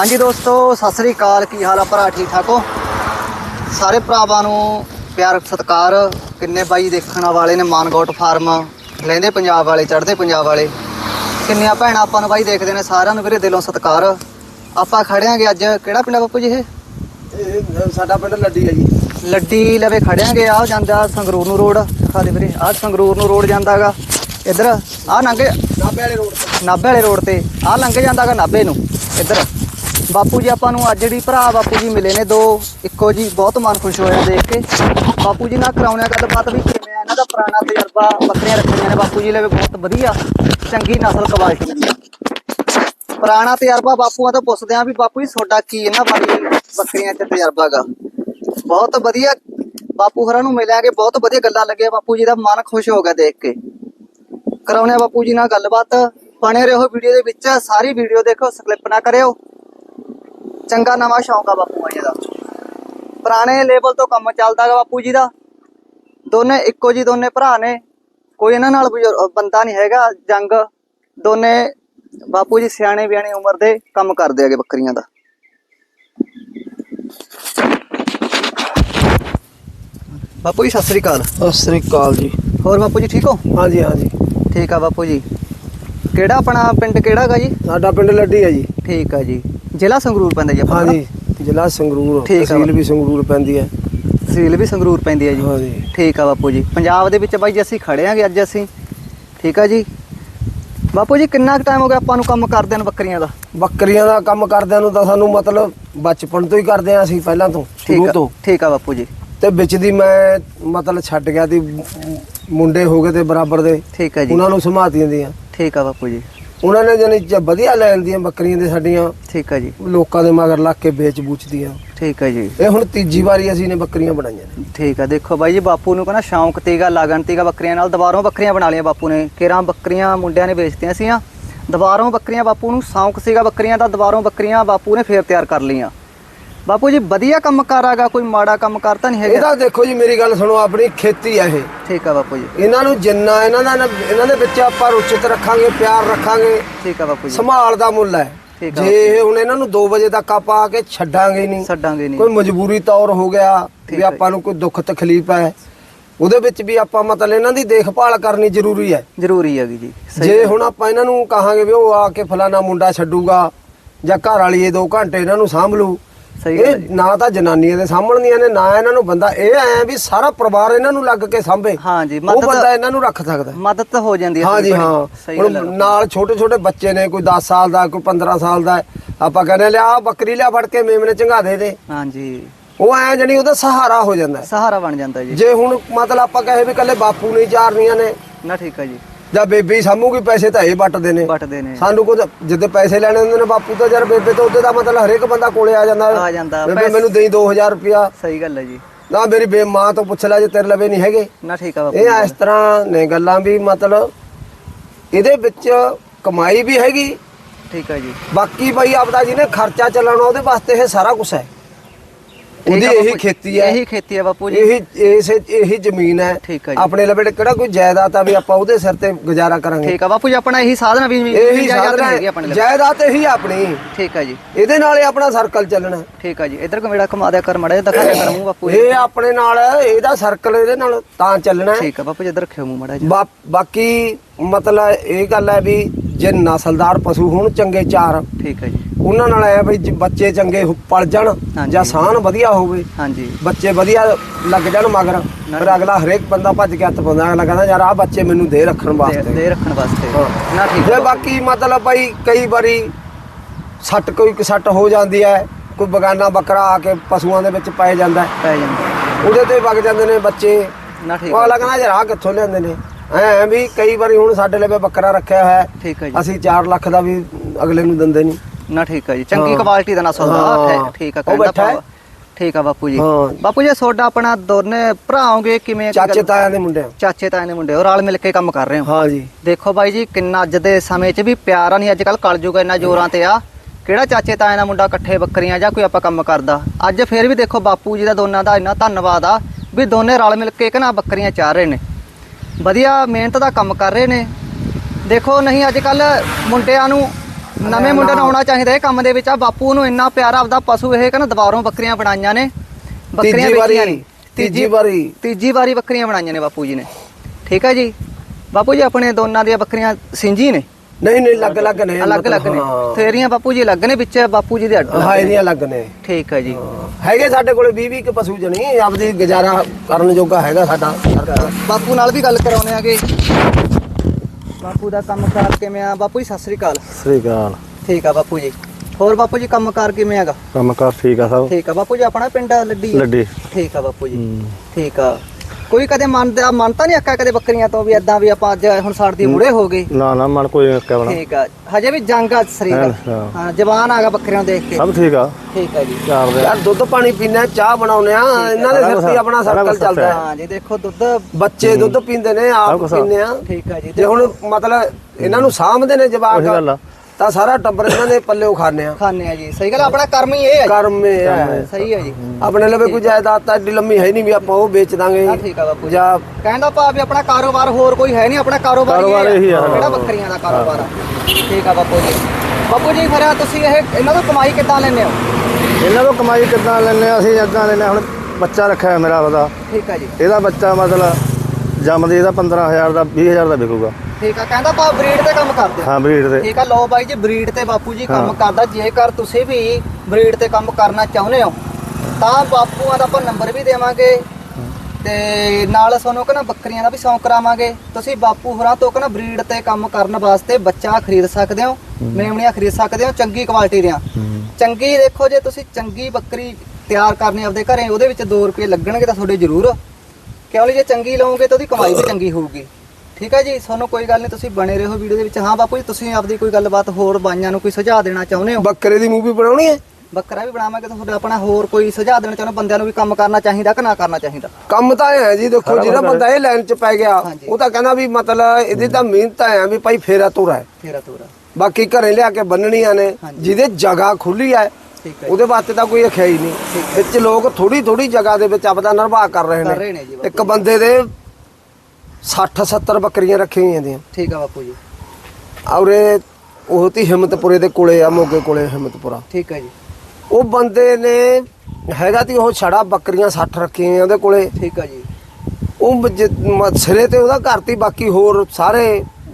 ਹਾਂਜੀ ਦੋਸਤੋ ਸਤਿ ਸ੍ਰੀ ਅਕਾਲ। ਕੀ ਹਾਲ ਆ ਭਰਾ? ਠੀਕ ਠਾਕ ਹੋ? ਸਾਰੇ ਭਰਾਵਾਂ ਨੂੰ ਪਿਆਰ ਸਤਿਕਾਰ। ਕਿੰਨੇ ਬਾਈ ਦੇਖਣ ਵਾਲੇ ਨੇ ਮਾਨਗੋਟ ਫਾਰਮ। ਲੈਂਦੇ ਪੰਜਾਬ ਵਾਲੇ ਚੜ੍ਹਦੇ ਪੰਜਾਬ ਵਾਲੇ। ਕਿੰਨੀਆਂ ਭੈਣਾਂ ਆਪਾਂ ਨੂੰ ਬਾਈ ਦੇਖਦੇ ਨੇ ਸਾਰਿਆਂ ਨੂੰ ਵੀਰੇ ਦਿਲੋਂ ਸਤਿਕਾਰ। ਆਪਾਂ ਖੜਿਆਂਗੇ ਅੱਜ। ਕਿਹੜਾ ਪਿੰਡ ਬਾਪੂ ਜੀ ਇਹ? ਇਹ ਸਾਡਾ ਪਿੰਡ ਲੱਡੀ ਹੈ ਜੀ। ਲੱਡੀ ਲਵੇ ਖੜਿਆਂਗੇ ਆ ਜਾਂਦਾ ਸੰਗਰੂਰ ਨੂੰ ਰੋਡ। ਦਿਖਾ ਦੇ ਵੀਰੇ। ਆ ਸੰਗਰੂਰ ਨੂੰ ਰੋਡ ਜਾਂਦਾਗਾ। ਇੱਧਰ। ਆ ਲੰਘ ਨਾਭੇ ਵਾਲੇ ਰੋਡ ਤੇ। ਨਾਭੇ ਵਾਲੇ ਰੋਡ ਤੇ। ਆ ਲੰਘ ਜਾਂਦਾਗਾ ਨਾਭੇ ਨੂੰ। ਇੱਧਰ। ਬਾਪੂ ਜੀ, ਆਪਾਂ ਨੂੰ ਅੱਜ ਜਿਹੜੀ ਭਰਾ ਬਾਪੂ ਜੀ ਮਿਲੇ ਨੇ ਦੋ, ਇੱਕੋ ਜੀ, ਬਹੁਤ ਮਨ ਖੁਸ਼ ਹੋਇਆ ਦੇਖ ਕੇ। ਬਾਪੂ ਜੀ ਨਾਲ ਕਰਾਉਣਿਆ ਗੱਲਬਾਤ ਵੀ ਕਿਵੇਂ ਆ? ਇਹਨਾਂ ਦਾ ਪੁਰਾਣਾ ਤਜਰਬਾ ਬੱਕਰੀਆਂ ਰੱਖੀਆਂ ਨੇ, ਬਾਪੂ ਜੀ ਲਈ ਬਹੁਤ ਵਧੀਆ, ਚੰਗੀ ਨਸਲ ਕੁਆਲਿਟੀ ਦੀ ਪੁਰਾਣਾ ਤਜਰਬਾ ਬਾਪੂਆਂ ਤੋਂ ਪੁੱਛਦੇ ਆ ਵੀ ਬਾਪੂ ਜੀ, ਤੁਹਾਡਾ ਕੀ ਇਹਨਾਂ ਬਾਰੇ ਬੱਕਰੀਆਂ 'ਚ ਤਜਰਬਾਗਾ ਬਹੁਤ ਵਧੀਆ ਬਾਪੂ ਹਰਾਂ ਨੂੰ ਮਿਲਿਆ ਮਿਲਿਆਗੇ ਬਹੁਤ ਵਧੀਆ ਗੱਲਾਂ ਲੱਗੀਆਂ, ਬਾਪੂ ਜੀ ਦਾ ਮਨ ਖੁਸ਼ ਹੋ ਗਿਆ ਦੇਖ ਕੇ। ਕਰਾਉਣੇ ਆ ਬਾਪੂ ਜੀ ਨਾਲ ਗੱਲਬਾਤ। ਬਣੇ ਰਹੋ ਵੀਡੀਓ ਦੇ ਵਿੱਚ, ਸਾਰੀ ਵੀਡੀਓ ਦੇਖੋ ਸਕਿਪ ਨਾ ਕਰਿਓ। ਚੰਗਾ ਨਵਾਂ ਸ਼ੌਂਕ ਆ ਬਾਪੂ ਜੀ ਦਾ। ਪੁਰਾਣੇ ਲੈਵਲ ਤੋਂ ਕੰਮ ਚੱਲਦਾ ਗਾ ਬਾਪੂ ਜੀ ਦਾ। ਦੋਨੇ ਇੱਕੋ ਜੀ ਦੋਨੇ ਭਰਾ ਨੇ। ਕੋਈ ਇਹਨਾਂ ਨਾਲ ਬੰਦਾ ਨਹੀਂ ਹੈਗਾ ਜੰਗ। ਦੋਨੇ ਬਾਪੂ ਜੀ ਸਿਆਣੇ ਬਿਆਣੇ ਉਮਰ ਦੇ ਕੰਮ ਕਰਦੇ ਹੈਗੇ ਬੱਕਰੀਆਂ ਦਾ। ਬਾਪੂ ਜੀ ਸਤਿ ਸ੍ਰੀ ਅਕਾਲ। ਸਤਿ ਸ੍ਰੀ ਅਕਾਲ ਜੀ। ਹੋਰ ਬਾਪੂ ਜੀ ਠੀਕ ਹੋ? ਹਾਂਜੀ ਹਾਂਜੀ। ਠੀਕ ਆ ਬਾਪੂ ਜੀ। ਕਿਹੜਾ ਆਪਣਾ ਪਿੰਡ ਕਿਹੜਾ ਗਾ ਜੀ? ਸਾਡਾ ਪਿੰਡ ਲੱਡੀ ਹੈ ਜੀ। ਠੀਕ ਆ ਜੀ। ਜ਼ਿਲ੍ਹਾ ਸੰਗਰੂਰ ਪੈਂਦਾ ਜੀ ਆਪਣਾ ਹਾਂਜੀ ਜ਼ਿਲ੍ਹਾ ਸੰਗਰੂਰ ਠੀਕ ਆ ਤਹਿਸੀਲ ਵਾ। ਵੀ ਸੰਗਰੂਰ ਪੈਂਦੀ ਹੈ। ਤਹਿਸੀਲ ਵੀ ਸੰਗਰੂਰ ਪੈਂਦੀ ਹੈ ਜੀ। ਹਾਂਜੀ। ਠੀਕ ਆ ਬਾਪੂ ਜੀ। ਪੰਜਾਬ ਦੇ ਵਿੱਚ ਬਾਈ ਜੀ ਅਸੀਂ ਖੜੇ ਆਂਗੇ ਅੱਜ ਅਸੀਂ। ਠੀਕ ਆ ਜੀ। ਬਾਪੂ ਜੀ ਕਿੰਨਾ ਕੁ ਟਾਈਮ ਹੋ ਗਿਆ ਆਪਾਂ ਨੂੰ ਕੰਮ ਕਰਦਿਆਂ ਨੂੰ ਬੱਕਰੀਆਂ ਦਾ? ਬੱਕਰੀਆਂ ਦਾ ਕੰਮ ਕਰਦਿਆਂ ਨੂੰ ਤਾਂ ਸਾਨੂੰ ਮਤਲਬ ਬਚਪਨ ਤੋਂ ਹੀ ਕਰਦੇ ਆ ਅਸੀਂ ਪਹਿਲਾਂ ਤੋਂ ਠੀਕ ਸ਼ੁਰੂ ਆ ਤੋਂ। ਠੀਕ ਆ ਬਾਪੂ ਜੀ। ਤੇ ਵਿੱਚ ਦੀ ਮੈਂ ਮਤਲਬ ਛੱਡ ਗਿਆ ਦੀ ਮੁੰਡੇ ਹੋ ਗਏ ਤੇ ਬਰਾਬਰ ਦੇ। ਠੀਕ ਆ ਜੀ। ਉਹਨਾਂ ਨੂੰ ਸੰਭਾਤੀਆਂ ਦੀਆਂ। ਠੀਕ ਆ ਬਾਪੂ ਜੀ। ਉਹਨਾਂ ਨੇ ਜਾਨੀ ਚ ਵਧੀਆ ਲੈਣ ਦੀਆਂ ਬੱਕਰੀਆਂ ਦੇ ਸਾਡੀਆਂ। ਠੀਕ ਆ ਜੀ। ਲੋਕਾਂ ਦੇ ਮਗਰ ਲੱਗ ਕੇ ਵੇਚ ਬੂਚਦੀਆਂ ਠੀਕ ਆ ਜੀ। ਇਹ ਹੁਣ ਤੀਜੀ ਵਾਰੀ ਅਸੀਂ ਨੇ ਬੱਕਰੀਆਂ ਬਣਾਈਆਂ ਨੇ। ਠੀਕ ਆ ਦੇਖੋ ਬਾਈ ਜੀ ਬਾਪੂ ਨੂੰ ਕਹਿੰਦਾ ਸ਼ੌਂਕ ਤੀਗਾ ਲਗਨ ਤੀਗਾ ਬੱਕਰੀਆਂ ਨਾਲ। ਦੁਬਾਰੋਂ ਬੱਕਰੀਆਂ ਬਣਾ ਲਈਆਂ ਬਾਪੂ ਨੇ। ਕੇਰਾਂ ਬੱਕਰੀਆਂ ਮੁੰਡਿਆਂ ਨੇ ਵੇਚਤੀਆਂ ਸੀਆਂ। ਦੁਬਾਰੋਂ ਬੱਕਰੀਆਂ ਬਾਪੂ ਨੂੰ ਸ਼ੌਂਕ ਸੀਗਾ ਬੱਕਰੀਆਂ ਦਾ। ਦੁਬਾਰੋਂ ਬੱਕਰੀਆਂ ਬਾਪੂ ਨੇ ਫੇਰ ਤਿਆਰ ਕਰ ਲਈਆਂ। ਬਾਪੂ ਜੀ ਵਧੀਆ ਕੰਮ ਕਰਾਗਾ ਕੋਈ ਮਾੜਾ ਕੰਮ ਕਰਤਾ ਨਹੀਂ ਹੈਗਾ? ਇਹਦਾ ਦੇਖੋ ਜੀ ਮੇਰੀ ਗੱਲ ਸੁਣੋ ਆਪਣੀ ਖੇਤੀ ਆ ਇਹ। ਠੀਕ ਆ ਬਾਪੂ ਜੀ। ਇਹਨਾਂ ਨੂੰ ਜਿੰਨਾ ਇਹਨਾਂ ਦਾ ਇਹਨਾਂ ਦੇ ਵਿੱਚ ਆਪਾਂ ਰੁਚਿਤ ਰੱਖਾਂਗੇ ਪਿਆਰ ਰੱਖਾਂਗੇ ਠੀਕ ਆ ਬਾਪੂ ਜੀ। ਸੰਭਾਲ ਦਾ ਮੁੱਲ ਹੈ। ਠੀਕ ਆ ਜੇ ਇਹ ਹੁਣ ਇਹਨਾਂ ਨੂੰ 2 ਵਜੇ ਤੱਕ ਆਪਾਂ ਆ ਕੇ ਛੱਡਾਂਗੇ ਹੀ ਨਹੀਂ ਛੱਡਾਂਗੇ ਨਹੀਂ। ਕੋਈ ਮਜਬੂਰੀ ਤੌਰ ਹੋ ਗਿਆ ਵੀ ਹੈ। ਆਪਾਂ ਨੂੰ ਕੋਈ ਦੁੱਖ ਤਕਲੀਫ ਹੈ ਉਹਦੇ ਵਿੱਚ ਵੀ ਆਪਾਂ ਮਤਲਬ ਇਹਨਾਂ ਦੀ ਦੇਖਭਾਲ ਕਰਨੀ ਜ਼ਰੂਰੀ ਹੈ। ਜ਼ਰੂਰੀ ਹੈਗੀ ਜੀ ਜੇ ਹੁਣ ਆਪਾਂ ਇਹਨਾਂ ਨੂੰ ਕਹਾਂਗੇ ਵੀ ਉਹ ਆ ਕੇ ਫਲਾਣਾ ਮੁੰਡਾ ਛੱਡੂਗਾ ਜਾਂ ਘਰ ਵਾਲੀ ਇਹ 2 ਘੰਟੇ ਇਹਨਾਂ ਨੂੰ ਸਾਂਭ ਲੂ ਸਹੀ ਗੱਲ ਹੈ ਇਹ ਨਾ ਤਾਂ ਜਨਾਨੀਆਂ ਦੇ ਸਾਂਭਣਦੀਆਂ ਨੇ ਨਾ ਇਹਨਾਂ ਨੂੰ ਬੰਦਾ ਇਹ ਐ ਵੀ ਸਾਰਾ ਪਰਿਵਾਰ ਇਹਨਾਂ ਨੂੰ ਲੱਗ ਕੇ ਸਾਂਭੇ। ਹਾਂ ਜੀ ਉਹ ਬੰਦਾ ਇਹਨਾਂ ਨੂੰ ਰੱਖ ਸਕਦਾ। ਹੈ। ਮਦਦ ਤਾਂ ਹੋ ਜਾਂਦੀ ਹੈ ਹਾਂ ਜੀ ਥੋੜ੍ਹੀ ਹਾਂ। ਹੁਣ ਹੈ। ਨਾਲ ਛੋਟੇ ਛੋਟੇ ਬੱਚੇ ਨੇ ਕੋਈ 10 ਸਾਲ ਦਾ ਕੋਈ 15 ਸਾਲ ਦਾ ਹੈ। ਆਪਾਂ ਕਹਿੰਦੇ ਲਿਆ ਬੱਕਰੀ ਲਿਆ ਫੜ ਕੇ ਮੇਮਨੇ ਚੰਗਾ ਦੇ ਦੇ। ਹਾਂ ਜੀ। ਉਹ ਐ ਜਣੀ ਉਹਦਾ ਸਹਾਰਾ ਹੋ ਜਾਂਦਾ ਹੈ। ਸਹਾਰਾ ਬਣ ਜਾਂਦਾ ਜੀ। ਜੇ ਹੁਣ ਮਤਲਬ ਆਪਾਂ ਕਹੇ ਵੀ ਕੱਲੇ ਬਾਪੂ ਨਹੀਂ ਚਾਰਨੀਆਂ ਨੇ ਨਾ ਠੀਕ ਆ ਜੀ। ਜਾਂ ਬੇਬੀ ਸਾਮੂਗੀ ਪੈਸੇ ਤਾਂ ਇਹ ਵੱਟਦੇ ਨੇ। ਵੱਟਦੇ ਨੇ। ਸਾਨੂੰ ਕੋਈ ਜਿੱਦੇ ਪੈਸੇ ਲੈਣੇ ਹੁੰਦੇ ਨੇ ਬਾਪੂ ਤੋਂ ਯਾਰ ਬੇਬੇ ਤੋਂ ਉਹਦੇ ਦਾ ਮਤਲਬ ਹਰੇਕ ਬੰਦਾ ਕੋਲੇ ਆ ਜਾਂਦਾ। ਆ ਜਾਂਦਾ। ਬੇਬੇ ਮੈਨੂੰ ਦੇਈ 2000 ਰੁਪਿਆ ਸਹੀ ਗੱਲ ਹੈ ਜੀ। ਨਾ ਮੇਰੀ ਬੇ ਮਾਂ ਤੋਂ ਪੁੱਛ ਲੈ ਜੇ ਤੇਰੇ ਲਵੇ ਨਹੀਂ ਹੈਗੇ। ਨਾ ਠੀਕ ਆ ਬਾਪੂ ਇਹ ਇਸ ਤਰ੍ਹਾਂ ਨੇ ਗੱਲਾਂ ਵੀ ਮਤਲਬ ਇਹਦੇ ਵਿੱਚ ਕਮਾਈ ਵੀ ਹੈਗੀ। ਠੀਕ ਆ ਜੀ। ਬਾਕੀ ਬਈ ਆਪਦਾ ਜਿਹਨੇ ਖਰਚਾ ਚੱਲਣਾ ਉਹਦੇ ਵਾਸਤੇ ਇਹ ਸਾਰਾ ਕੁਝ ਹੈ। ਉਹਦੀ ਇਹੀ। ਖੇਤੀ ਹੈ। ਇਹੀ ਖੇਤੀ ਹੈ ਬਾਪੂ ਜੀ। ਇਹੀ ਇਸ ਇਹੀ ਜ਼ਮੀਨ ਹੈ। ਠੀਕ ਹੈ ਜੀ। ਆਪਣੇ ਲਵੇ ਕਿਹੜਾ ਕੋਈ ਜਾਇਦਾਦ ਆ ਵੀ ਆਪਾਂ ਉਹਦੇ ਸਿਰ ਤੇ ਗੁਜ਼ਾਰਾ ਕਰਾਂਗੇ। ਠੀਕ ਆ ਬਾਪੂ ਜੀ ਆਪਣਾ ਇਹੀ ਸਾਧਨ ਵੀ ਇਹੀ ਸਾਧਨ ਹੈਗੀ ਹੈ ਆਪਣੇ ਲਈ ਜਾਇਦਾਦ ਇਹੀ ਆਪਣੀ। ਠੀਕ ਆ ਜੀ। ਇਹਦੇ ਨਾਲ ਹੀ ਆਪਣਾ ਸਰਕਲ ਚੱਲਣਾ। ਠੀਕ ਆ ਜੀ। ਇਧਰ ਕਮੇੜਾ ਘੁਮਾ ਦਿਆ ਕਰ ਮੜਾ ਜਿਹਾ ਦਿਖਾ ਦਿਆ ਕਰ ਮੂੰਹ ਬਾਪੂ ਜੀ। ਇਹ ਆਪਣੇ ਨਾਲ ਇਹਦਾ ਸਰਕਲ ਇਹਦੇ ਨਾਲ ਤਾਂ ਚੱਲਣਾ ਹੈ। ਠੀਕ ਆ ਬਾਪੂ ਜੀ ਇਧਰ ਰੱਖਿਓ ਮੂੰਹ ਮੜਾ ਜਿਹਾ। ਬਾਕੀ ਮਤਲਬ ਇਹ ਗੱਲ ਹੈ ਵੀ ਜੇ ਨਸਲਦਾਰ ਪਸ਼ੂ ਹੋਣ ਚੰਗੇ ਚਾਰ ਠੀਕ ਆ ਜੀ। ਉਹਨਾਂ ਨਾਲ ਵੀ ਜੇ ਬੱਚੇ ਚੰਗੇ ਹੋ- ਪਲ ਜਾਣ ਹਾਂਜੀ। ਜਾਂ ਸਾਨ ਵਧੀਆ ਹੋਵੇ ਹਾਂਜੀ। ਬੱਚੇ ਵਧੀਆ ਲੱਗ ਜਾਣ ਮਗਰ ਫਿਰ ਅਗਲਾ ਹਰੇਕ ਬੰਦਾ ਭੱਜ ਕੇ ਹੱਥ ਪਾਉਂਦਾ ਅਗਲਾ ਕਹਿੰਦਾ ਯਾਰ ਆਹ ਬੱਚੇ ਮੈਨੂੰ ਦੇ ਰੱਖਣ ਦੇ- ਵਾਸਤੇ। ਦੇ ਰੱਖਣ ਵਾਸਤੇ। ਹਾਂ। ਨਾ ਠੀਕ ਜੇ ਬਾਕੀ ਮਤਲਬ ਭਾਈ ਕਈ ਵਾਰੀ ਸੱਟ ਕੋਈ ਸੱਟ ਹੋ ਜਾਂਦੀ ਹੈ ਕੋਈ ਬਗਾਨਾ ਬੱਕਰਾ ਆ ਕੇ ਪਸ਼ੂਆਂ ਦੇ ਵਿੱਚ ਪੈ ਜਾਂਦਾ ਹੈ, ਪੈ ਜਾਂਦਾ। ਉਹਦੇ ਤੇ ਵਗ ਜਾਂਦੇ ਨੇ ਬੱਚੇ। ਨਾ ਠੀਕ ਉਹ ਕਹਿੰਦਾ ਯਾਰ ਆਹ ਕਿੱਥੋਂ ਲਿਆਂਦੇ ਨੇ? ਐ ਵੀ ਕਈ ਵਾਰੀ ਹੁਣ ਸਾਡੇ ਲਵੇ ਬੱਕਰਾ ਰੱਖਿਆ ਹੋਇਆ ਹੈ। ਠੀਕ ਆ ਜੀ। ਅਸੀਂ 4 ਲੱਖ ਦਾ ਵੀ ਅਗਲੇ ਨੂੰ ਦਿੰਦੇ ਨਹੀਂ। ਨਾ ਠੀਕ ਆ ਜੀ ਚੰਗੀ ਹਾਂ। ਕੁਆਲਿਟੀ ਦਾ ਨਸਲ ਦਾ ਹਾਂ। ਠੀਕ ਉਹ ਕਹਿੰਦਾ ਹੈ। ਭਾਵ। ਠੀਕ ਆ ਬਾਪੂ ਜੀ ਹਾਂ। ਬਾਪੂ ਜੀ ਤੁਹਾਡਾ ਆਪਣਾ ਦੋਨੇ ਭਰਾ ਹੋਗੇ ਕਿਵੇਂ ਚਾਚੇ ਤਾਇਆਂ ਦੇ ਮੁੰਡੇ। ਚਾਚੇ ਤਾਏ ਦੇ ਮੁੰਡੇ ਉਹ ਰਲ ਮਿਲ ਕੇ ਕੰਮ ਕਰ ਰਹੇ ਹੋ ਹਾਂ ਜੀ ਦੇਖੋ ਬਾਈ ਜੀ ਕਿੰਨਾ ਅੱਜ ਦੇ ਸਮੇਂ 'ਚ ਵੀ ਪਿਆਰਾ ਨਹੀਂ ਅੱਜ ਕੱਲ ਕਲਯੁਗ ਇੰਨਾ ਜ਼ੋਰਾਂ ਤੇ ਆ ਕਿਹੜਾ ਚਾਚੇ ਤਾਏ ਦਾ ਮੁੰਡਾ ਇਕੱਠੇ ਬੱਕਰੀਆਂ ਜਾਂ ਕੋਈ ਆਪਾਂ ਕੰਮ ਕਰਦਾ ਅੱਜ ਫੇਰ ਵੀ ਦੇਖੋ ਬਾਪੂ ਜੀ ਦਾ ਦੋਨਾਂ ਦਾ ਇੰਨਾ ਧੰਨਵਾਦ ਆ ਵੀ ਦੋਨੇ ਰਲ ਮਿਲ ਕੇ ਕਿ ਨਾ ਬੱਕਰੀਆਂ ਚਾਰ ਰਹੇ ਨੇ ਵਧੀਆ ਮਿਹਨਤ ਦਾ ਕੰਮ ਕਰ ਰਹੇ ਨੇ ਦੇਖੋ ਨਹੀਂ ਅੱਜ ਕੱਲ ਮੁੰਡਿਆਂ ਨੂੰ ਨਵੇਂ ਮੁੰਡੇ ਨੂੰ ਆਉਣਾ ਚਾਹੀਦਾ ਇਹ ਕੰਮ ਦੇ ਵਿੱਚ। ਆ ਬਾਪੂ ਨੂੰ ਇੰਨਾ ਪਿਆਰਾ ਆਪਦਾ ਪਸ਼ੂ ਇਹ ਕਹਿੰਦਾ ਦੁਬਾਰੋਂ ਬੱਕਰੀਆਂ ਬਣਾਈਆਂ ਨੇ। ਬੱਕਰੀਆਂ ਵੇਚੀਆਂ ਨੇ। ਤੀਜੀ ਵਾਰੀ। ਤੀਜੀ ਵਾਰੀ ਬੱਕਰੀਆਂ ਬਣਾਈਆਂ ਨੇ ਬਾਪੂ ਜੀ ਨੇ। ਠੀਕ ਹੈ ਜੀ? ਬਾਪੂ ਜੀ ਆਪਣੇ ਦੋਨਾਂ ਦੀਆਂ ਬੱਕਰੀਆਂ ਸਿੰਜੀ ਨੇ? ਨਹੀਂ ਨਹੀਂ ਲੱਗ ਲੱਗ ਨੇ। ਅਲੱਗ ਅਲੱਗ ਨੇ। ਤੇਰੀਆਂ ਬਾਪੂ ਜੀ ਅਲੱਗ ਨੇ ਵਿੱਚ ਬਾਪੂ ਜੀ ਦੇ ਅੱਡ ਹਾਂ ਇਹਦੀਆਂ ਲੱਗ ਨੇ। ਠੀਕ ਹੈ ਜੀ। ਹੈਗੇ ਸਾਡੇ ਕੋਲੇ 20 20 ਪਸ਼ੂ ਜਣੀ ਆਪਦੀ ਗੁਜ਼ਾਰਾ ਕਰਨ ਜੋਗਾ ਹੈਗਾ ਸਾਡਾ। ਬਾਪੂ ਨਾਲ ਵੀ ਗੱਲ ਕਰਾਉਣੇ ਆਗੇ। ਬਾਪੂ ਦਾ ਕੰਮਕਾਰ ਕਿਵੇਂ ਆ? ਬਾਪੂ ਜੀ ਸਤਿ ਸ੍ਰੀ ਅਕਾਲ। ਸ੍ਰੀ ਅਕਾਲ। ਠੀਕ ਆ ਬਾਪੂ ਜੀ। ਹੋਰ ਬਾਪੂ ਜੀ ਕੰਮਕਾਰ ਕਿਵੇਂ ਹੈਗਾ? ਕੰਮ ਕਾਰ ਠੀਕ ਆ ਸਭ? ਠੀਕ ਆ। ਬਾਪੂ ਜੀ ਆਪਣਾ ਪਿੰਡ ਲੱਡੀ ਆ? ਲੱਡੀ? ਠੀਕ ਆ ਬਾਪੂ ਜੀ। ਠੀਕ ਆ। ਕੋਈ ਕਦੇ ਮੰਨਦਾ ਮੰਨਤਾ ਨਹੀਂ ਅੱਕਾ ਕਦੇ ਬੱਕਰੀਆਂ ਤੋਂ ਵੀ ਏਦਾਂ ਵੀ ਆਪਾਂ ਅੱਜ ਹੁਣ ਸਾਡੀ ਬੁੜੇ ਹੋ ਗਏ। ਨਾ ਨਾ ਮਨ ਕੋਈ ਨਹੀਂ ਕਹਿਣਾ ਠੀਕ ਆ। ਹਜੇ ਵੀ ਜੰਗ ਆ ਸਰੀਰ ਹਾਂ, ਦਾ ਜਵਾਨ ਆ ਗਿਆ ਬੱਕਰੀਆਂ ਦੇਖ ਕੇ। ਸਭ ਠੀਕ ਆ। ਠੀਕ ਆ ਜੀ। ਚਾਰ ਦੇ ਯਾਰ ਦੁੱਧ ਪਾਣੀ ਪੀਣਾ ਚਾਹ ਬਣਾਉਨੇ ਆ ਇਹਨਾਂ ਦੇ ਸਿਰ ਤੇ ਆਪਣਾ ਸਾਰਾ ਸਰਕਲ ਚੱਲਦਾ। ਹੈ। ਜੀ ਦੇਖੋ ਦੁੱਧ ਬੱਚੇ ਦੁੱਧ ਪੀਂਦੇ ਨੇ ਆਪ। ਪੀਂਦੇ ਆ। ਠੀਕ ਆ ਜੀ। ਜੇ ਹੁਣ ਮਤਲਬ ਇਹਨਾਂ ਨੂੰ ਸਾਂਭਦੇ ਨੇ ਜਵਾਕ। ਆ। ਤਾਂ ਸਾਰਾ ਟੱਬਰ ਇਹਨਾਂ ਦੇ ਪੱਲਿਓ ਖਾਣੇ ਆ। ਖਾਣੇ ਆ ਜੀ। ਸਹੀ ਗੱਲ ਆ, ਆਪਣਾ ਕਰਮ ਹੀ ਇਹ ਹੈ। ਕਰਮ ਇਹ ਹੈ ਸਹੀ ਹੈ ਜੀ। ਆਪਣੇ ਲਵੇ ਕੋਈ ਜਾਇਦਾਦ ਤਾਂ ਏਡੀ ਲੰਮੀ ਹੈ ਨਹੀਂ ਵੀ ਆਪਾਂ ਉਹ ਵੇਚ ਦਾਂਗੇ। ਹਾਂ ਠੀਕ ਆ ਬਾਪੂ ਜੀ। ਜਾਂ ਕਹਿੰਦਾ ਭਾ ਵੀ ਆਪਣਾ ਕਾਰੋਬਾਰ ਹੋਰ ਕੋਈ ਹੈ ਨਹੀਂ ਆਪਣਾ ਕਾਰੋਬਾਰ ਕਾਰੋਬਾਰ ਇਹੀ ਆ। ਕਿਹੜਾ ਬੱਕਰੀਆਂ ਦਾ ਕਾਰੋਬਾਰ ਆ। ਠੀਕ ਆ ਬਾਪੂ ਜੀ। ਬਾਪੂ ਜੀ ਫਿਰ ਤੁਸੀਂ ਇਹ ਇਹਨਾਂ ਤੋਂ ਕਮਾਈ ਕਿੱਦਾਂ ਲੈਂਦੇ ਹੋ? ਇਹਨਾਂ ਤੋਂ ਕਮਾਈ ਕਿੱਦਾਂ ਲੈਣੇ ਆ? ਅਸੀਂ ਇਦਾਂ ਲੈਣੇ ਹੁਣ ਬੱਚਾ ਰੱਖਿਆ ਮੇਰਾ ਉਹਦਾ ਠੀਕ ਆ ਜੀ। ਇਹਦਾ ਬੱਚਾ ਮਤਲਬ ਜੰਮਦੇ ਇਹਦਾ 15000 ਦਾ 20000 ਦਾ ਵਿਕੂਗਾ। ਠੀਕ ਆ ਕਹਿੰਦਾ ਭਾ ਬਰੀਡ ਤੇ ਕੰਮ ਕਰਦੇ। ਹੋ ਬਰੀਡ ਦੇ ਠੀਕ ਆ ਲੋ ਬਾਈ ਜੀ ਬਰੀਡ ਤੇ ਬਾਪੂ ਜੀ ਕੰਮ। ਕਰਦਾ। ਜੇਕਰ ਤੁਸੀਂ ਵੀ ਬਰੀਡ ਤੇ ਕੰਮ ਕਰਨਾ ਚਾਹੁੰਦੇ ਹੋ ਤਾਂ ਬਾਪੂਆਂ ਦਾ ਆਪਾਂ ਨੰਬਰ ਵੀ ਦੇਵਾਂਗੇ। ਤੇ ਨਾਲ ਤੁਹਾਨੂੰ ਕਹਿੰਦਾ ਬੱਕਰੀਆਂ ਦਾ ਵੀ ਸ਼ੌਂਕ ਕਰਾਵਾਂਗੇ। ਤੁਸੀਂ ਬਾਪੂ ਹੋਰਾਂ ਤੋਂ ਕਹਿੰਦਾ ਬਰੀਡ ਤੇ ਕੰਮ ਕਰਨ ਵਾਸਤੇ ਬੱਚਾ ਖਰੀਦ ਸਕਦੇ ਹੋ ਮੇਮਣੀਆਂ ਖਰੀਦ ਸਕਦੇ ਹੋ ਚੰਗੀ ਕੁਆਲਿਟੀ ਦੀਆਂ। ਚੰਗੀ ਦੇਖੋ ਜੇ ਤੁਸੀਂ ਚੰਗੀ ਬੱਕਰੀ ਤਿਆਰ ਕਰਨੀ ਆਪਦੇ ਘਰੇ ਉਹਦੇ ਵਿੱਚ 2 ਰੁਪਏ ਲੱਗਣਗੇ ਤਾਂ ਤੁਹਾਡੇ ਜ਼ਰੂਰ ਕਿਉਂ ਲਈ ਜੇ ਚੰਗੀ ਲਓਗੇ ਤਾਂ ਉਹਦੀ ਕਮਾਈ ਵੀ ਚੰਗੀ ਹੋਊਗੀ। ਠੀਕ ਹੈ ਜੀ ਤੁਹਾਨੂੰ ਕੋਈ ਗੱਲ ਨਹੀਂ ਤੁਸੀਂ ਬਣੇ ਰਹੋ ਵੀਡੀਓ ਦੇ ਵਿੱਚ। ਹਾਂ ਬਾਪੂ ਜੀ ਤੁਸੀਂ ਆਪਦੀ ਕੋਈ ਗੱਲਬਾਤ ਹੋਰ ਬਾਈਆਂ ਨੂੰ ਕੋਈ ਸੁਝਾਅ ਦੇਣਾ ਚਾਹੁੰਦੇ ਹੋ? ਬੱਕਰੇ ਦੀ ਮੂਵੀ ਬਣਾਉਣੀ ਹੈ? ਬੱਕਰਾ ਵੀ ਬਣਾਵਾਂਗੇ ਤਾਂ ਤੁਹਾਡਾ ਆਪਣਾ ਹੋਰ ਕੋਈ ਸੁਝਾਅ ਦੇਣਾ ਚਾਹੁੰਦੇ ਹੋ? ਬੰਦਿਆਂ ਨੂੰ ਵੀ ਕੰਮ ਕਰਨਾ ਚਾਹੀਦਾ ਕਿ ਨਾ ਕਰਨਾ ਚਾਹੀਦਾ? ਕੰਮ ਤਾਂ ਇਹ ਹੈ ਜੀ ਦੇਖੋ ਜਿਹੜਾ ਬੰਦਾ ਇਹ ਲਾਈਨ 'ਚ ਪੈ ਗਿਆ। ਉਹ ਤਾਂ ਕਹਿੰਦਾ ਵੀ ਮਤਲਬ ਇਹਦੀ ਤਾਂ ਮਿਹਨਤ ਹੈ ਵੀ ਭਾਈ ਫੇਰਾ ਤੁਰਾ ਹੈ। ਤੇਰਾ ਤੋਰਾ ਬਾਕੀ ਘਰੇ ਲਿਆ ਕੇ ਬੰਨਣੀਆਂ ਨੇ। ਜਿਹਦੇ ਜਗ੍ਹਾ ਖੁੱਲੀ ਹੈ ਠੀਕ ਹੈ ਉਹਦੇ ਵਾਸਤੇ ਤਾਂ ਕੋਈ ਅਖਿਆ ਹੀ ਨਹੀਂ। ਵਿੱਚ ਲੋਕ ਥੋੜੀ ਥੋੜੀ ਜਗ੍ਹਾ ਦੇ ਵਿੱਚ ਆਪਦਾ ਨਿਰਵਾਹ ਕਰ ਰਹੇ ਕਰ ਰਹੇ ਨੇ ਜੀ ਨੇ ਬਾਪੂ ਇੱਕ ਬੰਦੇ ਦੇ 60 70 ਬੱਕਰੀਆਂ ਰੱਖੀਆਂ ਹੋਈਆਂ ਦੀਆਂ। ਠੀਕ ਆ ਬਾਪੂ ਜੀ। ਔਰ ਉਹ ਤੀ ਹਿੰਮਤਪੁਰੇ ਦੇ ਕੋਲੇ ਆ ਮੋਗੇ ਕੋਲੇ ਹਿੰਮਤਪੁਰਾ। ਠੀਕ ਹੈ ਜੀ। ਉਹ ਬੰਦੇ ਨੇ ਹੈਗਾ ਤੀ ਉਹ ਛੜਾ ਬੱਕਰੀਆਂ 60 ਰੱਖੀਆਂ ਹੋਈਆਂ ਉਹਦੇ ਕੋਲੇ। ਠੀਕ ਆ ਜੀ। ਉਹ ਜ- ਮ- ਸਿਰੇ ਤੇ ਉਹਦਾ ਘਰ ਤੀ ਬਾਕੀ ਹੋਰ ਸਾਰੇ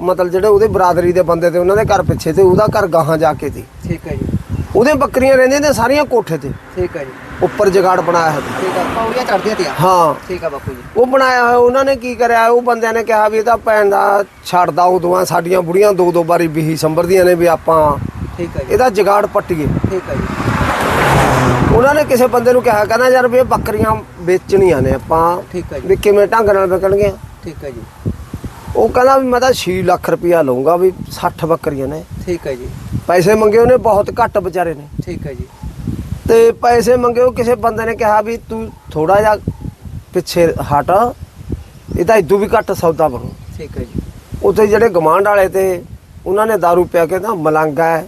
ਮਤਲਬ ਜਿਹੜੇ ਉਹਦੇ ਬਰਾਦਰੀ ਦੇ ਬੰਦੇ ਤੇ ਉਹਨਾਂ ਦੇ ਘਰ ਪਿੱਛੇ ਤੇ ਉਹਦਾ ਘਰ ਗਾਹਾਂ ਜਾ ਕੇ ਤੀ। ਠੀਕ ਹੈ ਜੀ। ਉਹਦੇ ਬੱਕਰੀਆਂ ਰਹਿੰਦੀਆਂ ਨੇ ਸਾਰੀਆਂ ਕੋਠੇ ਤੇ। ਠੀਕ ਹੈ ਜੀ। ਉੱਪਰ ਜਗਾੜ ਬਣਾਇਆ ਹੋਇਆ। ਠੀਕ ਆ ਪੌੜੀਆਂ ਚੜਦੀਆਂ ਤੀਆਂ। ਹਾਂ। ਠੀਕ ਆ ਬਾਪੂ ਜੀ। ਉਹ ਬਣਾਇਆ ਹੋਇਆ ਉਹਨਾਂ ਨੇ ਕੀ ਕਰਿਆ ਉਹ ਬੰਦਿਆਂ ਨੇ ਕਿਹਾ ਵੀ ਇਹ ਤਾਂ ਭੈਣ ਦਾ ਛੱਡਦਾ ਉਦੋਂ ਸਾਡੀਆਂ ਬੁੜੀਆਂ ਦੋ ਦੋ ਵਾਰੀ ਬਿਹੀ ਸੰਭਰਦੀਆਂ ਨੇ ਵੀ ਆਪਾਂ ਠੀਕ ਹੈ ਜੀ। ਇਹਦਾ ਜਗਾੜ ਪੱਟੀਏ। ਠੀਕ ਹੈ ਜੀ। ਉਹਨਾਂ ਨੇ ਕਿਸੇ ਬੰਦੇ ਨੂੰ ਕਿਹਾ ਕਹਿੰਦਾ ਯਾਰ ਵੀ ਇਹ ਬੱਕਰੀਆਂ ਵੇਚਣੀਆਂ ਨੇ ਆਪਾਂ ਠੀਕ ਹੈ ਜੀ। ਵੀ ਕਿਵੇਂ ਢੰਗ ਨਾਲ ਵਿਕਣਗੀਆਂ। ਠੀਕ ਹੈ ਜੀ। ਉਹ ਕਹਿੰਦਾ ਵੀ ਮੈਂ ਤਾਂ 6 ਲੱਖ ਰੁਪਇਆ ਲਊਂਗਾ ਵੀ 60 ਬੱਕਰੀਆਂ ਨੇ। ਠੀਕ ਹੈ ਜੀ। ਪੈਸੇ ਮੰਗੇ ਉਹਨੇ ਬਹੁਤ ਘੱਟ ਵਿਚਾਰੇ ਨੇ। ਠੀਕ ਹੈ ਜੀ। ਤੇ ਪੈਸੇ ਮੰਗੇ ਉਹ ਕਿਸੇ ਬੰਦੇ ਨੇ ਕਿਹਾ ਵੀ ਤੂੰ ਥੋੜਾ ਜਿਹਾ ਪਿੱਛੇ ਹਟ। ਇਹ ਤਾਂ ਇਦੋਂ ਵੀ ਘੱਟ ਸੌਦਾ ਬਣੂ। ਠੀਕ ਹੈ ਜੀ। ਉੱਥੇ ਜਿਹੜੇ ਗਮਾਂਡ ਵਾਲੇ ਤੇ ਉਹਨਾਂ ਨੇ दारू ਪਿਆ ਕੇ ਨਾ ਮਲੰਗਾ ਹੈ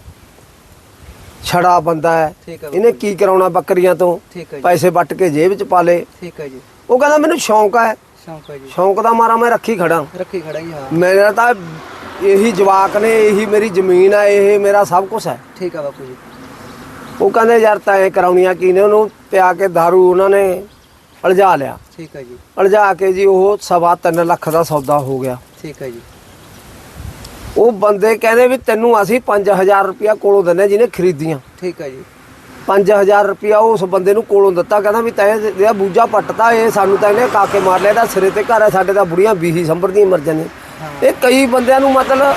ਛੜਾ ਬੰਦਾ ਹੈ ਇਹਨੇ ਕੀ ਕਰਾਉਣਾ ਬੱਕਰੀਆਂ ਤੋਂ? ਪੈਸੇ ਵੱਟ ਕੇ ਜੇਬ 'ਚ ਪਾ ਲੇ। ਠੀਕ ਹੈ ਜੀ। ਉਹ ਕਹਿੰਦਾ ਮੈਨੂੰ ਸ਼ੌਂਕ ਹੈ। ਸ਼ੌਂਕ ਹੈ ਜੀ। ਸ਼ੌਂਕ ਦਾ ਮਾਰਾ ਮੈਂ ਰੱਖੀ ਖੜਾ। ਰੱਖੀ ਖੜਾ ਜੀ ਹਾਂ। ਮੇਰਾ ਤਾਂ ਇਹੀ ਜਵਾਕ ਨੇ ਇਹੀ ਮੇਰੀ ਜ਼ਮੀਨ ਹੈ ਇਹ ਮੇਰਾ ਸਭ ਕੁਝ ਹੈ। ਠੀਕ ਆ ਬਾਪੂ ਜੀ। ਉਹ ਕਹਿੰਦੇ ਯਾਰ ਤਾਂ ਐ ਕਰਾਉਣੀਆਂ ਕੀ ਨੇ ਉਹਨੂੰ ਪਿਆ ਕੇ दारू ਉਹਨਾਂ ਨੇ ਅਲਝਾ ਲਿਆ। ਠੀਕ ਹੈ ਜੀ। ਅਲਝਾ ਕੇ ਜੀ ਉਹ ਸਵਾ ਤਿੰਨ ਲੱਖ ਦਾ ਸੌਦਾ ਹੋ ਗਿਆ। ਠੀਕ ਹੈ ਜੀ। ਉਹ ਬੰਦੇ ਕਹਿੰਦੇ ਵੀ ਤੈਨੂੰ ਅਸੀਂ 5000 ਰੁਪਇਆ ਕੋਲੋਂ ਦਿੰਦੇ ਜਿਹਨੇ ਖਰੀਦੀਆਂ। ਠੀਕ ਹੈ ਜੀ। 5000 ਰੁਪਇਆ ਉਸ ਬੰਦੇ ਨੂੰ ਕੋਲੋਂ ਦਿੱਤਾ ਕਹਿੰਦਾ ਵੀ ਤੈਂ ਇਹਦਾ ਬੂਜਾ ਪੱਟਤਾ ਇਹ ਸਾਨੂੰ ਤਾਂ ਇਹਨੇ ਕਾਕੇ ਮਾਰ ਲਿਆ ਇਹਦਾ ਸਿਰੇ ਤੇ ਘਰ ਹੈ ਸਾਡੇ ਤਾਂ ਬੁੜੀਆਂ ਬੀਹੀ ਸੰਭਰਦੀਆਂ ਮਰ ਜਾਂਦੀਆਂ। ਇਹ ਕਈ ਬੰਦਿਆਂ ਨੂੰ ਮਤਲਬ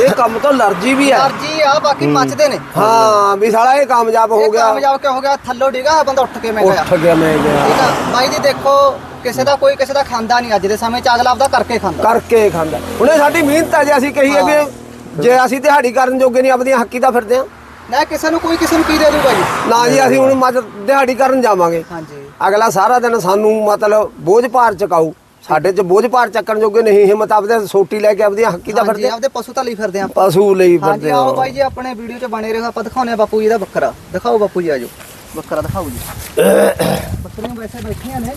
ਇਹ ਕੰਮ ਤੋਂ ਅਲਰਜੀ ਵੀ ਹੈ। ਅਰਜੀ ਆ ਬਾਕੀ ਮੱਚਦੇ ਨੇ। ਹਾਂ ਵੀ ਸਾਲਾ ਇਹ ਕਾਮਯਾਬ ਹੋ ਇਹ ਗਿਆ। ਕਾਮਯਾਬ ਕਿਉਂ ਹੋ ਗਿਆ? ਥੱਲੋਂ ਡਿਗਾ ਬੰਦਾ ਉੱਠ ਕੇ ਮੈਂ ਗਿਆ। ਉੱਠ ਗਿਆ ਮੈਂ ਗਿਆ। ਠੀਕ ਆ। ਬਾਈ ਜੀ ਦੇਖੋ ਕਿਸੇ ਦਾ ਕੋਈ ਕਿਸੇ ਦਾ ਖਾਂਦਾ ਨਹੀਂ ਅੱਜ ਦੇ ਸਮੇਂ 'ਚ ਅਗਲਾ ਆਪਦਾ ਕਰਕੇ ਖਾਂਦਾ। ਕਰਕੇ ਖਾਂਦਾ। ਹੁਣੇ ਸਾਡੀ ਮਿਹਨਤ ਹੈ ਜੇ ਅਸੀਂ ਕਹੀਏ ਵੀ ਜੇ ਅਸੀਂ ਦਿਹਾੜੀ ਕਰਨ ਜੋਗੇ ਨਹੀਂ ਆਪਣੀਆਂ ਹੱਕੀ ਦਾ ਫਿਰਦੇ ਆ ਨਾ ਕਿਸੇ ਨੂੰ ਕੋਈ ਕਿਸੇ ਨੂੰ ਕੀ ਦੇ ਦੂਗਾ ਜੀ? ਨਾ ਜੀ ਅਸੀਂ ਹੁਣ ਮਤ ਦਿਹਾੜੀ ਕਰਨ ਜਾਵਾਂਗੇ। ਹਾਂਜੀ। ਅਗਲਾ ਸਾਰਾ ਦਿਨ ਸਾਨੂੰ ਮਤਲਬ ਬੋਝ ਭਾਰ ਚਕਾਊ। ਸਾਡੇ ਚ ਬੋਝ ਭਾਰ ਚੱਕਣ ਜੋਗੇ ਨਹੀਂ ਹਿੰਮਤ ਆਪਦੇ ਸੋਟੀ ਲੈ ਕੇ ਆਪਦੀਆਂ ਹੱਕੀ ਦਾ ਹਾਂਜੀ ਫਿਰਦੇ ਆਪਦੇ ਪਸ਼ੂ ਤਾਂ ਲਈ ਫਿਰਦੇ ਆ ਪਸ਼ੂ ਲਈ ਹਾਂਜੀ ਫਿਰਦੇ ਆਓ ਬਾਈ ਜੀ ਆਪਣੇ ਵੀਡੀਓ 'ਚ ਬਣੇ ਰਹੋ ਆਪਾਂ ਦਿਖਾਉਨੇ ਆ ਬਾਪੂ ਜੀ ਦਾ ਬੱਕਰਾ ਦਿਖਾਓ ਬਾਪੂ ਜੀ ਆਜੋ। ਬੱਕਰਾ ਦਿਖਾਓ ਜੀ। ਬੱਕਰੀਆਂ ਵੈਸੇ ਬੈਠੀਆਂ ਨੇ।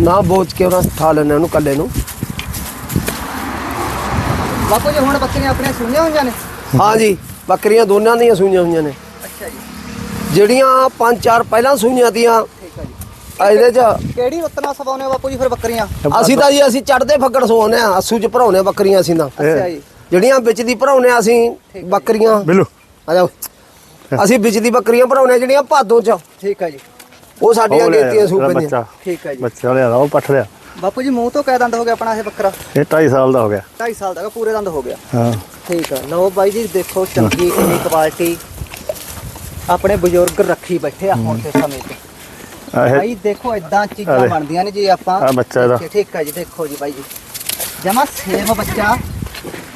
ਨਾ ਬੋਝ ਕੇ ਉਹਨਾਂ ਠਾ ਲੈਣੇ ਉਹਨੂੰ ਕੱਲੇ ਨੂੰ। ਬਾਪੂ ਜੀ ਹੁਣ ਬੱਕਰੀਆਂ ਆਪਣੀਆਂ ਸੁਣੀਆਂ ਹੋਈਆਂ ਨੇ? ਹਾਂ ਜੀ ਬੱਕਰੀਆਂ ਦੋਨਾਂ ਦੀਆਂ ਸੂਈਆਂ ਹੋਈਆਂ ਨੇ। ਅੱਛਾ ਜੀ। ਜਿਹੜੀਆਂ ਪੰਜ ਚਾਰ ਪਹਿਲਾਂ ਸੂਈਆਂ ਤੀਆਂ ਇਹਦੇ 'ਚ। ਕਿਹੜੀ ਰੁੱਤਨਾ ਸਵਾਉਨੇ ਬਾਪੂ ਜੀ ਫਿਰ ਬੱਕਰੀਆਂ? ਅਸੀਂ ਤਾਂ ਜੀ ਅਸੀਂ ਚੜਦੇ ਫੱਗੜ ਸਵਾਉਂਦੇ ਆ ਅਸੂ 'ਚ ਭਰਾਉਨੇ ਬੱਕਰੀਆਂ ਅਸੀਂ ਤਾਂ। ਅੱਛਾ ਜੀ। ਜਿਹੜੀਆਂ ਵਿੱਚ ਦੀ ਭਰਾਉਨੇ ਅਸੀਂ ਬੱਕਰੀਆਂ। ਬਿੱਲੂ। ਆ ਜਾਓ। ਅਸੀਂ ਵਿੱਚ ਦੀ ਬੱਕਰੀਆਂ ਭਰਾਉਨੇ ਜਿਹੜੀਆਂ ਭਾਦੋਂ 'ਚ। ਠੀਕ ਹੈ ਜੀ। ਉਹ ਸਾਡੀਆਂ ਗੇਤੀਆਂ ਸੂ ਪੈਂਦੀਆਂ ਬੱਚਾ। ਠੀਕ ਹੈ ਜੀ। ਬੱਚਾ ਲਿਆ ਉਹ ਪੱਠ ਲਿਆ। ਬਾਪੂ ਜੀ ਮੂੰਹ ਤੋਂ ਕਹਿ ਦੰਦ ਹੋ ਗਿਆ ਆਪਣਾ ਇਹ ਬੱਕਰਾ? ਇਹ 2.5 ਸਾਲ ਦਾ ਹੋ ਗਿਆ। 2.5 ਸਾਲ ਦਾ ਪੂਰੇ ਦੰਦ ਹੋ ਗਿਆ। ਹਾਂ। ਠੀਕ ਹੈ। ਲਓ ਬਾਈ ਜੀ ਦੇਖੋ ਚੰਗੀ ਕਿੰਨੀ ਕੁਆਲਿਟੀ। ਆਪਣੇ ਬਜ਼ੁਰਗ ਰੱਖੀ ਬੈਠੇ ਆ ਹੁਣ ਦੇ ਸਮੇਂ 'ਚ ਆਹ ਇਹ ਭਾਈ ਦੇਖੋ ਇਦਾਂ ਚੀਜ਼ਾਂ ਅਰੇ। ਬਣਦੀਆਂ ਨੇ ਜੀ ਆਪਾਂ। ਆਹ ਬੱਚਾ ਇਹਦਾ। ਠੀਕ- ਠੀਕ ਹੈ ਜੀ ਦੇਖੋ ਜੀ ਬਾਈ ਜੀ। ਜਮਾ ਸੇਮ ਬੱਚਾ।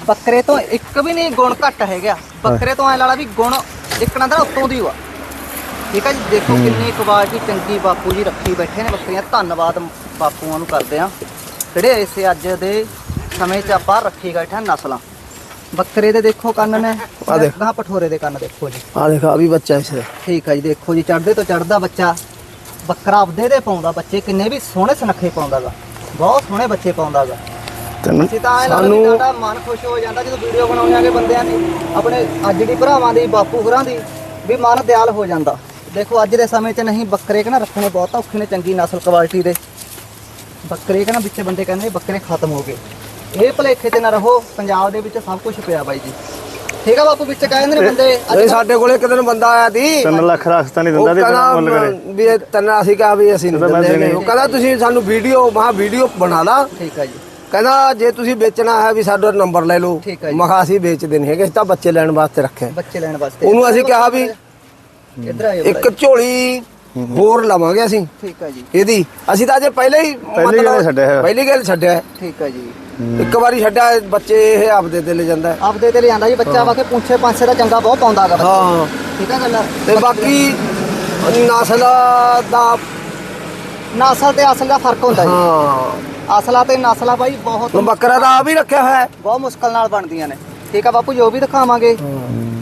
ਬੱਕਰੇ ਤੋਂ ਇੱਕ ਵੀ ਨਹੀਂ ਗੁਣ ਘੱਟ ਹੈਗਾ ਬੱਕਰੇ ਤੋਂ ਐ ਲਾਲਾ ਵੀ ਗੁਣ ਇੱਕ ਨਾ ਦਾ ਉੱਤੋਂ ਦੀ ਵਾ। ਠੀਕ ਹੈ ਜੀ ਦੇਖੋ ਕਿੰਨੀ ਕੁਆਲਿਟੀ ਚੰਗੀ ਬਾਪੂ ਜੀ ਰੱਖੀ ਬੈਠੇ ਨੇ। ਬੱਕਰੀਆਂ ਧੰਨਵਾਦ ਬਾਪੂਆਂ ਨੂੰ ਕਰਦੇ ਆ। ਜਿਹੜੇ ਇਸੇ ਅੱਜ ਦੇ ਸਮੇਂ 'ਚ ਆਪਾਂ ਰੱਖੀ ਬੈਠੇ ਆ ਨਸਲਾਂ। ਬੱਕਰੇ ਦੇ ਦੇਖੋ ਕੰਨ ਨੇ। ਆਹ ਦੇਖ। ਗਾਂ ਪਠੋਰੇ ਦੇ ਕੰਨ ਦੇਖੋ ਜੀ। ਆ ਦੇਖ ਆ ਵੀ ਬੱਚਾ ਇਸ ਠੀਕ ਹੈ ਜੀ ਦੇਖੋ ਜੀ ਚੜਦੇ ਤੋਂ ਚੜਦਾ ਬੱਚਾ। ਬੱਕਰਾ ਆਪਦੇ ਦੇ ਪਾਉਂਦਾ ਬੱਚੇ ਕਿੰਨੇ ਵੀ ਸੋਹਣੇ ਸੁਨੱਖੇ ਪਾਉਂਦਾਗਾ। ਬਹੁਤ ਸੋਹਣੇ ਬੱਚੇ ਪਾਉਂਦਾਗਾ। ਤੈਨੂੰ ਅਸੀਂ ਤਾਂ ਐ ਲੱਗਦਾ ਵੀ ਸਾਡਾ ਮਨ ਖੁਸ਼ ਹੋ ਜਾਂਦਾ ਜਦੋਂ ਵੀਡੀਓ ਬਣਾਉਂਦੇ ਆਗੇ ਬੰਦਿਆਂ ਦੀ ਆਪਣੇ ਅੱਜ ਦੀ ਭਰਾਵਾਂ ਦੀ ਬਾਪੂ ਘਰਾਂ ਦੀ ਵੀ ਮਨ ਦਿਆਲ ਹੋ ਜਾਂਦਾ। ਦੇਖੋ ਅੱਜ ਦੇ ਸਮੇਂ 'ਚ ਨਹੀਂ ਬੱਕਰੇ ਕਿ ਨਾ ਰੱਖਣੇ ਬਹੁਤ ਔਖੇ ਨੇ ਚੰਗੀ ਨਸਲ ਕੁਆਲਿਟੀ ਦੇ। ਬੱਕਰੇ ਕਿ ਨਾ ਵਿੱਚ ਬੰਦੇ ਕਹਿੰਦੇ ਬੱਕਰੇ ਖਤਮ ਹੋ ਗਏ। ਇਹ ਭਲੇਖੇ 'ਚ ਨਾ ਰਹੋ ਪੰਜਾਬ ਦੇ ਵਿੱਚ ਸਭ ਕੁਝ ਪਿਆ ਬਾਈ ਜੀ। ਠੀਕ ਆ ਬਾਪੂ ਵਿੱਚ ਕਹਿੰਦੇ ਨੇ ਬੰਦੇ ਇਹ ਸਾਡੇ ਕੋਲੇ ਇੱਕ ਦਿਨ ਬੰਦਾ ਆਇਆ ਸੀ। 3 ਲੱਖ ਰਸਤਾ ਨਹੀਂ ਦਿੰਦਾ ਤੇ ਮੁੱਲ ਕਰੇ। ਵੀ ਇਹ ਤੰਨਾ ਅਸੀਂ ਕਹਾ ਵੀ ਅਸੀਂ ਨਹੀਂ ਦਿੰਦੇ। ਉਹ ਕਹਿੰਦਾ ਤੁਸੀਂ ਸਾਨੂੰ ਵੀਡੀਓ ਮਹਾ ਵੀਡੀਓ ਬਣਾ ਲਾ। ਠੀਕ ਆ ਜੀ। ਕਹਿੰਦਾ ਜੇ ਤੁਸੀਂ ਵੇਚਣਾ ਹੈ ਵੀ ਸਾਡਾ ਨੰਬਰ ਲੈ ਲਓ। ਮਖਾ ਅਸੀਂ ਵੇਚਦੇ ਨਹੀਂ ਹੈਗੇ ਤਾਂ ਬੱਚੇ ਲੈਣ ਵਾਸਤੇ ਰੱਖੇ। ਬੱਚੇ ਲੈਣ ਵਾਸਤੇ। ਉਹਨੂੰ ਅਸੀਂ ਕਿਹਾ ਵੀ ਇੱਧਰ ਆਇਓ ਇੱਕ ਝੋਲੀ ਹੋਰ ਲਵਾਂਗੇ ਅਸੀਂ। ਠੀਕ ਆ ਜੀ। ਇਹਦੀ। ਅਸੀਂ ਤਾਂ ਅਜੇ ਪਹਿਲੇ ਹੀ ਪਹਿਲੀ ਗੱਲ ਛੱਡਿਆ ਹੈ। ਪਹਿਲੀ ਗੱਲ ਛੱਡਿਆ ਹੈ। ਠੀਕ ਆ ਜੀ। ਇੱਕ ਵਾਰੀ ਛੱਡਿਆ ਹੈ, ਬੱਚੇ ਇਹ ਆਪਦੇ ਤੇ ਲੈ ਜਾਂਦਾ ਹੈ। ਆਪਦੇ ਤੇ ਲਿਆਂਦਾ ਜੀ। ਬੱਚਾ ਵਾ ਕੇ ਪੁੰਛੇ ਪਾਂਸੇ ਦਾ ਚੰਗਾ ਬਹੁਤ ਪਾਉਂਦਾਗਾ ਹਾਂ। ਠੀਕ ਆ ਗੱਲ ਤੇ ਬਾਕੀ ਨਸਲ ਦਾ ਨਸਲ ਤੇ ਅਸਲ ਦਾ ਫ਼ਰਕ ਹੁੰਦਾ ਜੀ। ਹਾਂ। ਅਸਲਾ ਤੇ ਨਸਲਾ ਬਾਈ ਬਹੁਤ ਬੱਕਰਾ ਦਾ ਆ ਵੀ ਰੱਖਿਆ ਹੋਇਆ ਹੈ। ਬਹੁਤ ਮੁਸ਼ਕਲ ਨਾਲ ਬਣਦੀਆਂ ਨੇ। ਠੀਕ ਆ ਬਾਪੂ ਜੋ ਵੀ ਦਿਖਾਵਾਂਗੇ।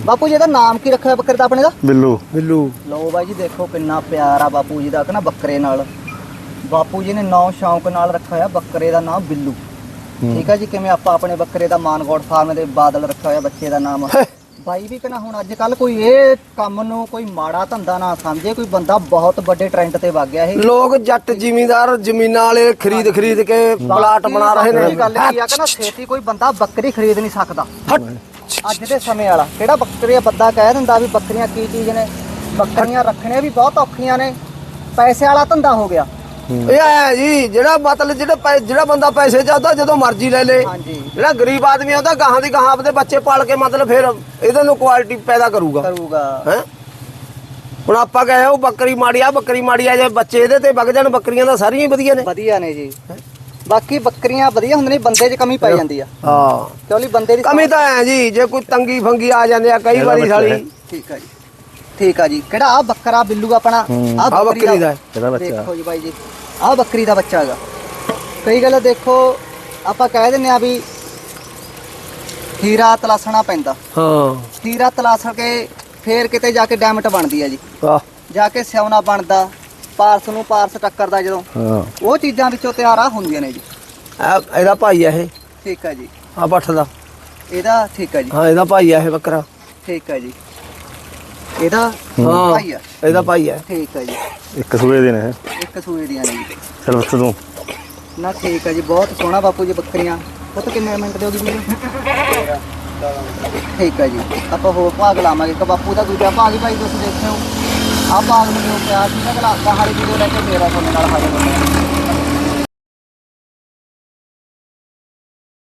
ਬਾਪੂ ਜੀ ਇਹਦਾ ਨਾਮ ਕੀ ਰੱਖਿਆ ਬੱਕਰੇ ਦਾ ਆਪਣੇ ਦਾ? ਬਿੱਲੂ। ਬਿੱਲੂ। ਲਓ ਬਾਈ ਜੀ ਦੇਖੋ ਕਿੰਨਾ ਪਿਆਰ ਆ ਬਾਪੂ ਜੀ ਦਾ ਕਿ ਨਾ ਬੱਕਰੇ ਨਾਲ। ਬਾਪੂ ਜੀ ਨੇ ਨੌ ਸ਼ੌਂਕ ਨਾਲ ਰੱਖਿਆ ਹੋਇਆ ਬੱਕਰੇ ਦਾ ਨਾਮ ਬਿੱਲੂ। ਠੀਕ ਆ ਜੀ ਕਿਵੇਂ ਆਪਾਂ ਆਪਣੇ ਬੱਕਰੇ ਦਾ ਮਾਨਗੋਡ ਫਾਰਮ ਦੇ ਬਾਦਲ ਰੱਖਿਆ ਹੋਇਆ ਬੱਚੇ ਦਾ ਨਾਮ। ਬਾਈ ਵੀ ਕਹਣਾ ਹੁਣ ਅੱਜ ਕੱਲ ਕੋਈ ਇਹ ਕੰਮ ਨੂੰ ਕੋਈ ਮਾੜਾ ਧੰਦਾ ਨਾ ਸਮਝੇ ਕੋਈ ਬੰਦਾ ਬਹੁਤ ਵੱਡੇ ਟ੍ਰੈਂਡ ਤੇ ਵਗ ਗਿਆ ਇਹ। ਲੋਕ ਜੱਟ ਜ਼ਿਮੀਂਦਾਰ ਜ਼ਮੀਨਾਂ ਵਾਲੇ ਖਰੀਦ ਖਰੀਦ ਕੇ ਪਲਾਟ ਬਣਾ ਰਹੇ ਬਾਕੀ ਗੱਲ ਨੇ ਕੀ ਆ ਕਿ ਨਾ ਛੇਤੀ ਕੋਈ ਬੰਦਾ ਬੱਕਰੀ ਖਰੀਦ ਨਹੀਂ ਸਕਦਾ। ਅੱਜ ਦੇ ਸਮੇਂ ਵਾਲਾ ਕਿਹੜਾ ਬੱਕਰੀਆਂ ਬੰਦਾ ਕਹਿ ਦਿੰਦਾ ਵੀ ਬੱਕਰੀਆਂ ਕੀ ਚੀਜ਼ ਨੇ? ਬੱਕਰੀਆਂ ਰੱਖਣੀਆਂ ਵੀ ਬਹੁਤ ਔਖੀਆਂ ਨੇ। ਪੈਸੇ ਵਾਲਾ ਧੰਦਾ ਹੋ ਗਿਆ। ਇਹ ਹੈ ਜੀ ਜਿਹੜਾ ਮਤਲਬ ਜਿਹੜਾ ਜਿਹੜਾ ਬੰਦਾ ਪੈਸੇ ਚਾਹਦਾ ਜਦੋਂ ਮਰਜ਼ੀ ਲੈ ਲੇ। ਜਿਹੜਾ ਗਰੀਬ ਆਦਮੀ ਆ ਉਹਦਾ ਗਾਹਾਂ ਦੀ ਗਾਹਾਂ ਆਪਦੇ ਬੱਚੇ ਪਾਲ ਕੇ ਮਤਲਬ ਫਿਰ ਇਹਦੇ ਨੂੰ ਕੁਆਲਿਟੀ ਪੈਦਾ ਕਰੂਗਾ। ਕਰੂਗਾ। ਹੈ? ਹੁਣ ਆਪਾਂ ਕਹੇ ਉਹ ਬੱਕਰੀ ਮਾੜੀ ਆ ਬੱਕਰੀ ਮਾੜੀ ਆ ਜੇ ਬੱਚੇ ਇਹਦੇ ਤੇ ਵਗ ਜਾਣ ਬੱਕਰੀਆਂ ਤਾਂ ਸਾਰੀਆਂ ਹੀ ਵਧੀਆ ਨੇ। ਵਧੀਆ ਨੇ ਜੀ। ਬਾਕੀ ਬੱਕਰੀਆਂ ਵਧੀਆ ਹੁੰਦੀਆਂ ਨੇ ਬੰਦੇ 'ਚ ਕਮੀ ਪੈ ਜਾਂਦੀ ਆ। ਹਾਂ। ਕਿਉਂਕਿ ਬੰਦੇ ਦੀ ਕਮੀ ਤਾਂ ਹੈ ਜੀ ਜੇ ਕੋਈ ਤੰਗੀ ਫੰਗੀ ਆ ਜਾਂਦੇ ਆ ਕਈ ਵਾਰੀ ਸਾਲੀ। ਠੀਕ ਆ ਜੀ। ਠੀਕ ਆ ਜੀ। ਕਿਹੜਾ? ਆ ਬੱਕਰਾ ਬਿੱਲੂ ਆਪਣਾ। ਆ ਆਹ ਬੱਕਰੀ ਦਾ। ਇਹਦਾ ਬੱਚਾ। ਦੇਖੋ ਜੀ ਬਾਈ ਜੀ। ਆ ਬੱਕਰੀ ਦਾ ਬੱਚਾ ਹੈਗਾ। ਕਈ ਗੱਲ ਦੇਖੋ ਆਪਾਂ ਕਹਿ ਦਿੰਨੇ ਆ ਵੀ ਹੀਰਾ ਤਲਾਸਣਾ ਪੈਂਦਾ। ਹਾਂ। ਹੀਰਾ ਤਲਾਸ ਕੇ ਫੇਰ ਕਿਤੇ ਜਾ ਕੇ ਡਾਇਮੰਡ ਬਣਦੀ ਆ ਜੀ। ਵਾਹ। ਜਾ ਕੇ ਸਿਉਣਾ ਬਣਦਾ ਪਾਰਸ ਨੂੰ ਪਾਰਸ ਟੱਕਰਦਾ ਜਦੋਂ। ਹਾਂ। ਉਹ ਚੀਜ਼ਾਂ ਵਿੱਚੋਂ ਤਿਆਰ ਆ ਹੁੰਦੀਆਂ ਨੇ ਜੀ। ਇਹ- ਇਹਦਾ ਭਾਈ ਆ ਇਹ। ਠੀਕ ਆ ਜੀ। ਆ ਪੱਠ ਦਾ। ਇਹਦਾ ਠੀਕ ਆ ਜੀ। ਹਾਂ ਇਹਦਾ ਭਾਈ ਆ ਇਹ ਬੱਕਰਾ। ਠੀਕ ਆ ਜੀ। ਇਹਦਾ? ਭਾਈ ਆ। ਇਹਦਾ ਭਾਈ ਆ। ਠੀਕ ਆ ਜੀ। ਇੱਕ ਸੂਏ ਦੇ ਨੇ। ਇੱਕ ਸੂਏ ਦੀਆਂ ਨੇ ਜੀ। ਚਲ ਬੱਤ ਤੂੰ। ਨਾ ਠੀਕ ਆ ਜੀ ਬਹੁਤ ਸੋਹਣਾ ਬਾਪੂ ਜੀ ਬੱਕਰੀਆਂ। ਪੁੱਤ ਕਿੰਨੇ ਮਿੰਟ ਦਿਓਗੀ ਜੀ ਠੀਕ ਆ ਜੀ। ਆਪਾਂ ਹੋਰ ਭਾਗ ਲਾਵਾਂਗੇ। ਇੱਕ ਬਾਪੂ ਦਾ ਦੂਜਾ ਭਾਗ ਹੀ ਭਾਈ ਤੁਸੀਂ ਦੇਖਿਓ। ਆਹ ਭਾਗ ਨੂੰ ਪਿਆਰ ਸੀ ਨਾ ਗਲਾਸਾਂ ਵਾਲੀ ਵੀਡੀਓ ਲੈ ਕੇ ਮੇਰਾ ਤੁਹਾਡੇ ਨਾਲ ਹਾਜ਼ਰ ਹੋਣਾ